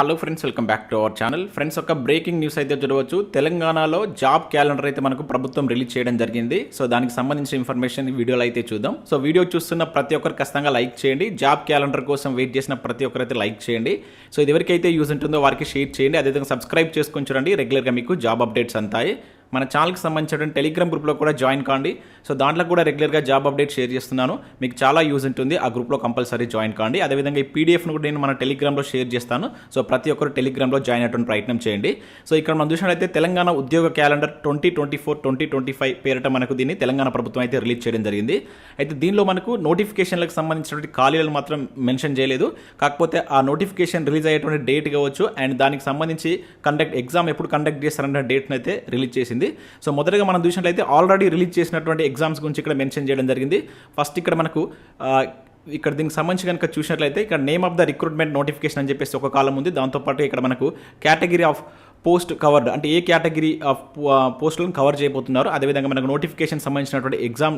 Hello friends welcome back to our channel friends ఒక breaking news అయితే చూడవచ్చు. తెలంగాణలో జాబ్ క్యాలెండర్ అయితే మనకు ప్రభుత్వం రిలీజ్ చేయడం జరిగింది. సో దానికి సంబంధించిన ఇన్ఫర్మేషన్ ఈ వీడియోలో అయితే చూద్దాం. సో వీడియో చూస్తున్న ప్రతి ఒక్కరు ఖచ్చితంగా లైక్ చేయండి. జాబ్ క్యాలెండర్ కోసం వెయిట్ చేసిన ప్రతి ఒక్కరు అయితే లైక్ చేయండి. సో ఇది ఎవరికైతే యూజ్ ఉంటుందో వారికి షేర్ చేయండి. అదేవిధంగా సబ్స్క్రైబ్ చేసుకొని చూడండి. రెగ్యులర్గా మీకు జాబ్ అప్డేట్స్ అంతాయి. మన ఛానల్కి సంబంధించిన టెలిగ్రామ్ గ్రూప్లో కూడా జాయిన్ కాండి. సో దాంట్లో కూడా రెగ్యులర్గా జాబ్ అప్డేట్ షేర్ చేస్తున్నాను. మీకు చాలా యూజ్ ఉంటుంది. ఆ గ్రూప్లో కంపల్సరీ జాయిన్ కాండి. అదేవిధంగా ఈ పీడిఎఫ్ను కూడా నేను మన టెలిగ్రామ్లో షేర్ చేస్తాను. సో ప్రతి ఒక్కరు టెలిగ్రామ్లో జాయిన్ అయ్యేటువంటి ప్రయత్నం చేయండి. సో ఇక్కడ మనం చూసినట్లయితే తెలంగాణ ఉద్యోగ calendar twenty twenty four twenty twenty five పేరిట మనకు దీన్ని తెలంగాణ ప్రభుత్వం అయితే రిలీజ్ చేయడం జరిగింది. అయితే దీనిలో మనకు నోటిఫికేషన్లకు సంబంధించినటువంటి ఖాళీలను మాత్రం మెన్షన్ చేయలేదు. కాకపోతే ఆ నోటిఫికేషన్ రిలీజ్ అయ్యేటువంటి డేట్ కావచ్చు. అండ్ దానికి సంబంధించి కండక్ట్ ఎగ్జామ్ ఎప్పుడు కండక్ట్ చేస్తారన్న డేట్ని అయితే రిలీజ్ చేసింది. సో మొదటగా మనం చూసినట్లయితే ఆల్రెడీ రిలీజ్ చేసినటువంటి ఎగ్జామ్స్ గురించి ఇక్కడ మెన్షన్ చేయడం జరిగింది. ఫస్ట్ ఇక్కడ మనకు ఇక్కడ దీనికి సంబంధించి కనుక చూసినట్లయితే ఇక్కడ name of the recruitment notification అని చెప్పేసి ఒక కాలం ఉంది. దాంతోపాటు ఇక్కడ మనకు కేటగిరీ ఆఫ్ పోస్ట్ కవర్డ్ అంటే ఏ కేటగిరీ ఆఫ్ పోస్టులను కవర్ చేయబోతున్నారు అదేవిధంగా మనకు నోటిఫికేషన్ సంబంధించినటువంటి ఎగ్జామ్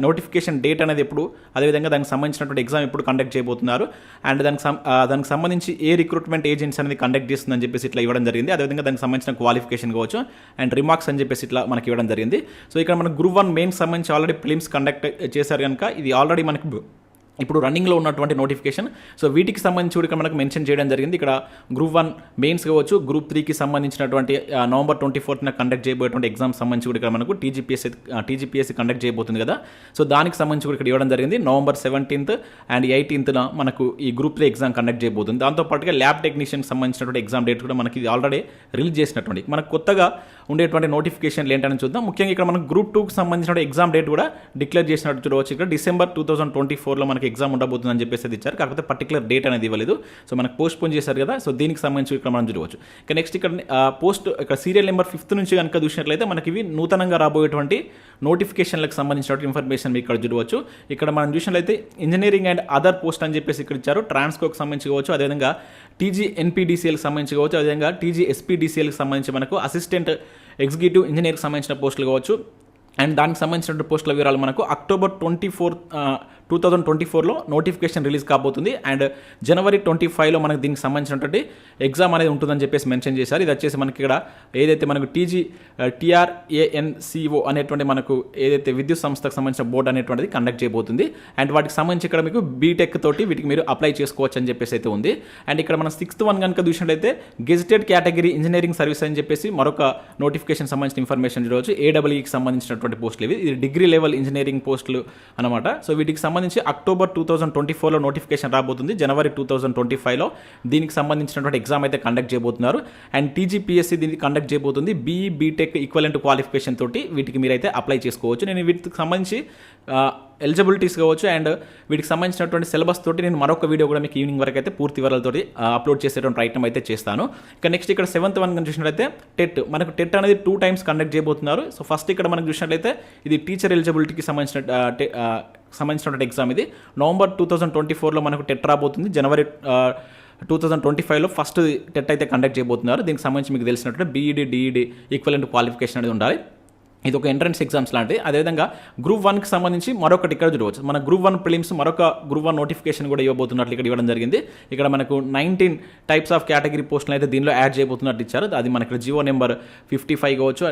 నోటిఫికేషన్ డేట్ అనేది ఎప్పుడు అదేవిధంగా దానికి సంబంధించినటువంటి ఎగ్జామ్ ఎప్పుడు కండక్ట్ చేయబోతున్నారు అండ్ దానికి సం- దానికి సంబంధించి ఏ రిక్రూట్మెంట్ ఏజెన్సీ అనేది కండక్ట్ చేస్తుందని చెప్పేసి ఇట్లా ఇవ్వడం జరిగింది. అదేవిధంగా దానికి సంబంధించిన క్వాలిఫికేషన్ కావచ్చు అండ్ రిమార్క్స్ అని చెప్పేసి ఇట్లా మనకి ఇవ్వడం జరిగింది. సో ఇక్కడ మనకు గ్రూప్ వన్ మెయిన్ సంబంధించి ఆల్రెడీ ఫిలిమ్స్ కండక్ట్ చేశారు కనుక ఇది ఆల్రెడీ మనకి ఇప్పుడు రన్నింగ్లో ఉన్నటువంటి నోటిఫికేషన్ సో వీటికి సంబంధించి కూడా మనకు మెన్షన్ చేయడం జరిగింది. ఇక్కడ గ్రూప్ వన్ మెయిన్స్ కావచ్చు గ్రూప్ త్రీకి సంబంధించినటువంటి నవంబర్ ట్వంటీ ఫోర్త్న కండక్ట్ చేయబోయేటువంటి ఎగ్జామ్ సంబంధించి కూడా ఇక్కడ మనకు టీజీపీఎస్సీ టీజీపీఎస్సీ కండక్ట్ చేయబోతుంది కదా. సో దానికి సంబంధించి కూడా ఇక్కడ ఇవ్వడం జరిగింది. నవంబర్ సెవెంటీన్త్ అండ్ ఎయిటీన్త్న మనకు ఈ గ్రూప్ త్రీ ఎగ్జామ్ కండక్ట్ చేయబోతుంది. దాంతోపాటుగా ల్యాబ్ టెక్నీషియన్ సంబంధించినటువంటి ఎగ్జామ్ డేట్ కూడా మనకి ఆల్రెడీ రిలీజ్ చేసినటువంటి. మనకు కొత్తగా ఉండేటువంటి నోటిఫికేషన్లు ఏంటని చూద్దాం. ముఖ్యంగా ఇక్కడ మనకు గ్రూప్ టూకి సంబంధించిన ఎగ్జామ్ డేట్ కూడా డిక్లేర్ చేసినట్టు చూడవచ్చు. ఇక్కడ డిసెంబర్ టూ థౌసండ్ ట్వంటీ ఫోర్లో మనకి ఎగ్జామ్ ఉండబోతుందని చెప్పేసి అది ఇచ్చారు. కాకపోతే పర్టికులర్ డేట్ అనేది ఇవ్వలేదు. సో మనకు పోస్ట్ పోన్ చేశారు కదా. సో దీనికి సంబంధించి ఇక్కడ మనం చూడవచ్చు. ఇక నెక్స్ట్ ఇక్కడ పోస్ట్ ఇక్కడ సీరియల్ నెంబర్ ఫిఫ్త్ నుంచి కనుక చూసినట్లయితే మనకి ఇవి నూతనంగా రాబోయేటువంటి నోటిఫికేషన్లకు సంబంధించినటువంటి ఇన్ఫర్మేషన్ ఇక్కడ చూడవచ్చు. ఇక్కడ మనం చూసినట్లయితే ఇంజనీరింగ్ అండ్ అదర్ పోస్ట్ అని చెప్పేసి ఇక్కడ ఇచ్చారు. ట్రాన్స్కోకి సంబంధించి కావచ్చు. అదేవిధంగా టీజీ ఎన్పీడీసీఎల్కి సంబంధించి కావచ్చు. అదేవిధంగా టీజీ ఎస్పీడీసీఎల్కి సంబంధించి మనకు అసిస్టెంట్ ఎగ్జిక్యూటివ్ ఇంజనీర్కి సంబంధించిన పోస్టులు కావచ్చు. అండ్ దానికి సంబంధించిన పోస్టుల వివరాలు మనకు October twenty four two thousand twenty ఫోర్లో నోటిఫికేషన్ రిలీజ్ కాబోతుంది. అండ్ జనవరి ట్వంటీ ఫైవ్లో మనకు దీనికి సంబంధించినటువంటి ఎగ్జామ్ అనేది ఉంటుందని చెప్పేసి మెన్షన్ చేశారు. ఇది వచ్చేసి మనకి ఇక్కడ ఏదైతే మనకు టీజీ టీఆర్ఏఎన్సిఓ అనేటువంటి మనకు ఏదైతే విద్యుత్ సంస్థకు సంబంధించిన బోర్డు అనేటువంటిది కండక్ట్ చేయబోతుంది. అండ్ వాటికి సంబంధించి ఇక్కడ మీకు బీటెక్ తోటి వీటికి మీరు అప్లై చేసుకోవచ్చు అని చెప్పేసి అయితే ఉంది. అండ్ ఇక్కడ మనం సిక్స్త్ వన్ కనుక చూసినట్లయితే గెజిటెడ్ కేటగిరీ ఇంజనీరింగ్ సర్వీస్ అని చెప్పేసి మరొక నోటిఫికేషన్ సంబంధించిన ఇన్ఫర్మేషన్ చూడవచ్చు. ఏడబ్ల్యూకి సంబంధించినటువంటి పోస్టులు ఇవి. ఇది డిగ్రీ లెవెల్ ఇంజనీరింగ్ పోస్టులు అనమాట సో వీటికి సంబంధించి అక్టోబర్ టూ థౌసండ్ ట్వంటీ ఫోర్లో నోటిఫికేషన్ రాబోతుంది జనవరి టూ థౌసండ్ ట్వంటీ ఫైవ్లో. దీనికి సంబంధించినటువంటి ఎగ్జామ్ అయితే కండక్ట్ చేయబోతున్నారు. అండ్ టీజీపీఎస్సీ దీనికి కండక్ట్ చేయబోతుంది బీఈ బీటెక్ ఈక్వలెంట్ క్వాలిఫికేషన్ తోటి వీటికి మీరైతే అప్లై చేసుకోవచ్చు. నేను వీటికి సంబంధించి ఎలిజిబిలిటీస్ కావచ్చు అండ్ వీటికి సంబంధించినటువంటి సిలబస్ తోటి నేను మరొక వీడియో కూడా మీకు ఈవినింగ్ వరకు అయితే పూర్తి వివరాలతోటి అప్లోడ్ చేసేటువంటి ప్రయత్నం అయితే చేస్తాను. ఇక నెక్స్ట్ ఇక్కడ సెవెంత్ వన్ చూసినట్లయితే టెట్ మనకు టెట్ అనేది టూ టైమ్స్ కండక్ట్ చేయబోతున్నారు. సో ఫస్ట్ ఇక్కడ మనం చూసినట్లయితే ఇది టీచర్ ఎలిజిబిలిటీకి సంబంధించిన టె- సంబంధించినటువంటి ఎగ్జామ్ ఇది. నవంబర్ టూ థౌసండ్ ట్వంటీ ఫోర్లో మనకు టెట్ రాబోతుంది. జనవరి టూ థౌసండ్ ట్వంటీ ఫైవ్లో ఫస్ట్ టెట్ అయితే కండక్ట్ చేయబోతున్నారు. దీనికి సంబంధించి మీకు తెలిసినట్టు బీఈడి డిఈడి ఈక్వలెంట్ క్వాలిఫికేషన్ అనేది ఉండాలి. ఇది ఒక ఎంట్రన్స్ ఎగ్జామ్స్ లాంటిది. అదేవిధంగా గ్రూప్ వన్కి సంబంధించి మరొకటి ఇక్కడ చూడవచ్చు. మన గ్రూప్ వన్ ప్రిలిమ్స్ మరొక గ్రూప్ వన్ నోటిఫికేషన్ కూడా ఇవ్వబోతున్నట్లు ఇక్కడ ఇవ్వడం జరిగింది. ఇక్కడ మనకు నైన్టీన్ టైప్స్ ఆఫ్ కేటగిరీ పోస్టులు అయితే దీనిలో యాడ్ చేయబోతున్నట్టు ఇచ్చారు. అది మనకి జియో నెంబర్ ఫిఫ్టీ ఫైవ్ కావచ్చు.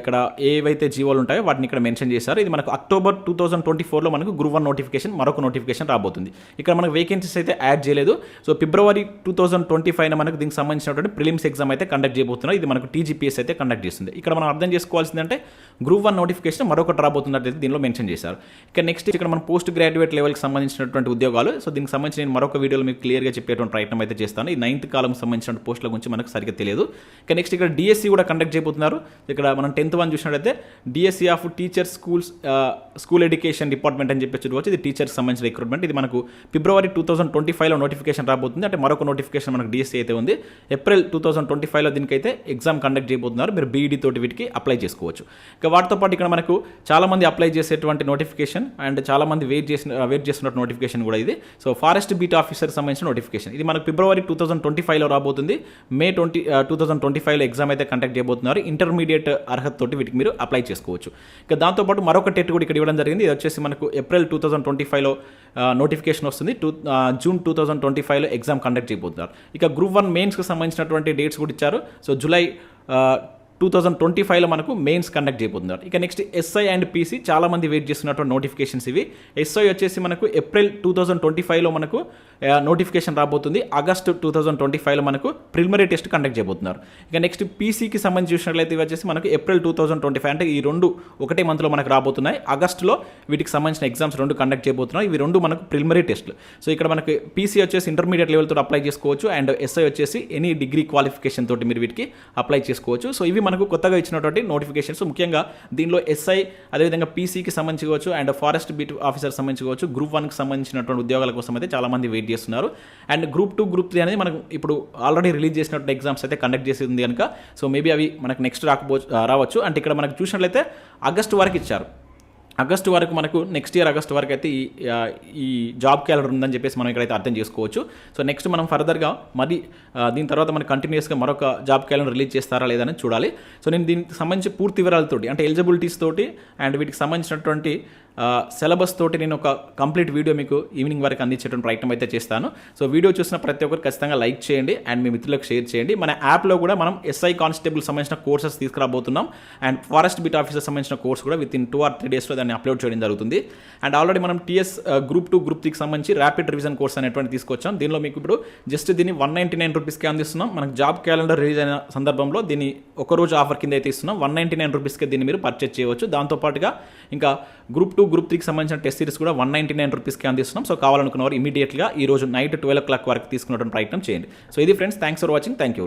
ఇక్కడ ఏవైతే జీవోలు ఉంటాయో వాటిని ఇక్కడ మెన్షన్ చేశారు. ఇది మనకు అక్టోబర్ టూ థౌసండ్ ట్వంటీ ఫోర్లో మనకు గ్రూప్ వన్ నోటిఫికేషన్ మరొక నోటిఫికేషన్ రాబోతుంది. ఇక్కడ మనకు వేకెన్సీస్ అయితే యాడ్ చేయలేదు. సో ఫిబ్రవరి టూ థౌసండ్ ట్వంటీ ఫైవ్న మనకు దీనికి సంబంధించినటువంటి ప్రిలిమ్స్ ఎగ్జామ్ అయితే కండక్ట్ చేయబోతున్నారు. ఇది మనకు టీజీపీఎస్ అయితే కండక్ట్ చేస్తుంది. ఇక్కడ మనం అర్థం చేసుకోవాల్సిందంటే గ్రూప్ వన్ నోటిఫికేషన్ మరొకటి రాబోతున్నట్లయితే దీనిలో మెన్షన్ చేశారు. ఇక నెక్స్ట్ ఇక్కడ మనం పోస్ట్ గ్రాడ్యుయేట్ లెవెల్కి సంబంధించినటువంటి ఉద్యోగాలు. సో దీనికి సంబంధించి నేను మరొక వీడియోలో మీకు క్లియర్గా చెప్పేటువంటి ప్రయత్నం అయితే చేస్తాను. ఈ నైన్త్ కాలం సంబంధించిన పోస్టుల గురించి మనకు సరిగ్గా తెలియదు. ఇక నెక్స్ట్ ఇక్కడ డిఎస్సి కూడా కండక్ట్ చేయబోతున్నారు. ఇక్కడ మనం టెన్త్ వన్ చూసినట్లయితే DSC of teacher schools school education department అని చెప్పి చూడవచ్చు. ఇది టీచర్స్ సంబంధించిన రిక్రూట్మెంట్ ఇది మనకు ఫిబ్రవరి టూ థౌసండ్ ట్వంటీ ఫైవ్లో నోటిఫికేషన్ రాబోతుంది. అంటే మరొక నోటిఫికేషన్ మనకు డిఎస్సీ అయితే ఉంది. ఏప్రిల్ టూ థౌసండ్ ట్వంటీ ఫైవ్లో దీనికైతే ఎగ్జామ్ కండక్ట్ చేయబోతున్నారు. మీరు బీఈడి తోటి వీటికి అప్లై చేసుకోవచ్చు. ఇక వాటితో పాటు ఇక్కడ మనకు చాలామంది అప్లై చేసేటువంటి నోటిఫికేషన్ అండ్ చాలామంది వెయిట్ చేసిన వెయిట్ చేస్తున్న నోటిఫికేషన్ కూడా ఇది. సో ఫారెస్ట్ బీట్ ఆఫీసర్ సంబంధించిన నోటిఫికేషన్ ఇది మనకు ఫిబ్రవరి టూ థౌసండ్ ట్వంటీ ఫైవ్లో రాబోతుంది. May twenty two thousand twenty ఫైవ్లో ఎగ్జామ్ అయితే కండక్ట్ చేయబోతున్నారు. ఇంటర్మీడియట్ అర్హత తోటి వీటికి మీరు అప్లై చేసుకోవచ్చు. ఇక దాంతోపాటు మరొక టెట్ కూడా ఇక్కడ ఇవ్వడం జరిగింది. ఇది వచ్చేసి మనకు ఏప్రిల్ టూ థౌసండ్ ట్వంటీ ఫైవ్లో నోటిఫికేషన్ వస్తుంది. To June two thousand twenty ఫైవ్లో ఎగ్జామ్ కండక్ట్ చేయబోతున్నారు. ఇక గ్రూప్ వన్ మెయిన్స్కి సంబంధించినటువంటి డేట్స్ కూడా ఇచ్చారు. So July two thousand twenty ఫైవ్లో మనకు మెయిన్స్ కండక్ట్ చేయబోతున్నారు. ఇక నెక్స్ట్ ఎస్ఐ అండ్ పీసీ చాలా మంది వెయిట్ చేస్తున్నటువంటి నోటిఫికేషన్స్ ఇవి. ఎస్ఐ వచ్చేసి మనకు ఏప్రిల్ టూ థౌసండ్ ట్వంటీ ఫైవ్లో మనకు నోటిఫికేషన్ రాబోతుంది. ఆగస్ట్ టూ థౌసండ్ ట్వంటీ ఫైవ్లో మనకు ప్రిలిమరీ టెస్ట్ కండక్ట్ చేయబోతున్నారు. ఇక నెక్స్ట్ పీసీకి సంబంధించి చూసినట్లయితే ఇవి వచ్చేసి మనకు April two thousand twenty five అంటే ఈ రెండు ఒకటే మంత్లో మనకు రాబోతున్నాయి. ఆగస్టులో వీటికి సంబంధించిన ఎగ్జామ్స్ రెండు కండక్ట్ చేయబోతున్నాయి. ఇవి రెండు మనకు ప్రిలిమరీ టెస్ట్లు సో ఇక్కడ మనకి పీసీ వచ్చేసి ఇంటర్మీడియట్ లెవెల్ తోటి అప్లై చేసుకోవచ్చు అండ్ ఎస్ఐ వచ్చేసి ఎనీ డిగ్రీ క్వాలిఫికేషన్ తోటి మీరు వీటికి అప్లై చేసుకోవచ్చు. సో ఇవి మనకు కొత్తగా ఇచ్చినటువంటి నోటిఫికేషన్స్ ముఖ్యంగా దీనిలో ఎస్ఐ అదేవిధంగా పీసీకి సంబంధించి కావచ్చు అండ్ ఫారెస్ట్ బీట్ ఆఫీసర్ సంబంధించి కావచ్చు గ్రూప్ వన్కి సంబంధించినటువంటి ఉద్యోగాల కోసం అయితే చాలామంది వెయిట్ చేస్తున్నారు. And group two group three అనేది మనకు ఇప్పుడు ఆల్రెడీ రిలీజ్ చేసినట్టు ఎగ్జామ్స్ అయితే కండక్ట్ చేసి ఉంది కనుక సో మేబీ అవి మనకు నెక్స్ట్ రాకపో రావచ్చు. అంటే ఇక్కడ మనకు చూసినట్లయితే ఆగస్టు వరకు ఇచ్చారు. ఆగస్టు వరకు మనకు నెక్స్ట్ ఇయర్ ఆగస్ట్ వరకు అయితే ఈ ఈ జాబ్ క్యాలెండర్ ఉందని చెప్పేసి మనం ఇక్కడైతే అర్థం చేసుకోవచ్చు. సో నెక్స్ట్ మనం ఫర్దర్గా మరి దీని తర్వాత మనకి కంటిన్యూస్గా మరొక జాబ్ క్యాలెండర్ రిలీజ్ చేస్తారా లేదని చూడాలి. సో నేను దీనికి సంబంధించి పూర్తి వివరాలతోటి అంటే ఎలిజిబిలిటీస్ తోటి అండ్ వీటికి సంబంధించినటువంటి సిలబస్ తోటి నేను ఒక కంప్లీట్ వీడియో మీకు ఈవినింగ్ వరకు అందించేటువంటి ప్రయత్నం అయితే చేస్తాను. సో వీడియో చూసిన ప్రతి ఒక్కరు ఖచ్చితంగా లైక్ చేయండి అండ్ మీ మిత్రులకు షేర్ చేయండి. మన యాప్లో కూడా మనం ఎస్ఐ కానిస్టేబుల్ సంబంధించిన కోర్సెస్ తీసుకురాబోతున్నాం. అండ్ ఫారెస్ట్ బిట్ ఆఫీసర్ సంబంధించిన కోర్స్ కూడా with in two or three డేస్లో దాన్ని అప్లోడ్ చేయడం జరుగుతుంది. అండ్ ఆల్రెడీ మనం టీఎస్ గ్రూప్ టూ గ్రూప్ త్రీకి సంబంధించి ర్యాపిడ్ రివిజన్ కోర్స్ అనేటువంటి తీసుకొచ్చాం. దీనిలో మీకు ఇప్పుడు జస్ట్ దీన్ని వన్ నైంటీ నైన్ రూపీస్కి అందిస్తున్నాం. మనకు జాబ్ క్యాలెండర్ రిలీజ్ అయిన సందర్భంలో దీన్ని ఒక రోజు ఆఫర్ కింద అయితే ఇస్తున్నాం. వన్ నైంటీ నైన్ రూపీస్కి దీన్ని మీరు పర్చేస్ చేయవచ్చు. దాంతోపాటుగా ఇంకా గ్రూప్ టూ గ్రూప్ త్రీకి సంబంధించిన టెస్ట్ సిరీస్ కూడా వన్ నైంటీ నైన్ రూపీస్కి అందిస్తున్నాం. సో కావాలనుకున్న వారు ఇమీడియట్గా ఈ రోజు నైట్ ట్వెల్వ్ ఓ క్లాక్ వరకు తీసుకున్నటువంటి ప్రయత్నం చేయండి. సో ఇది friends thanks for watching thank you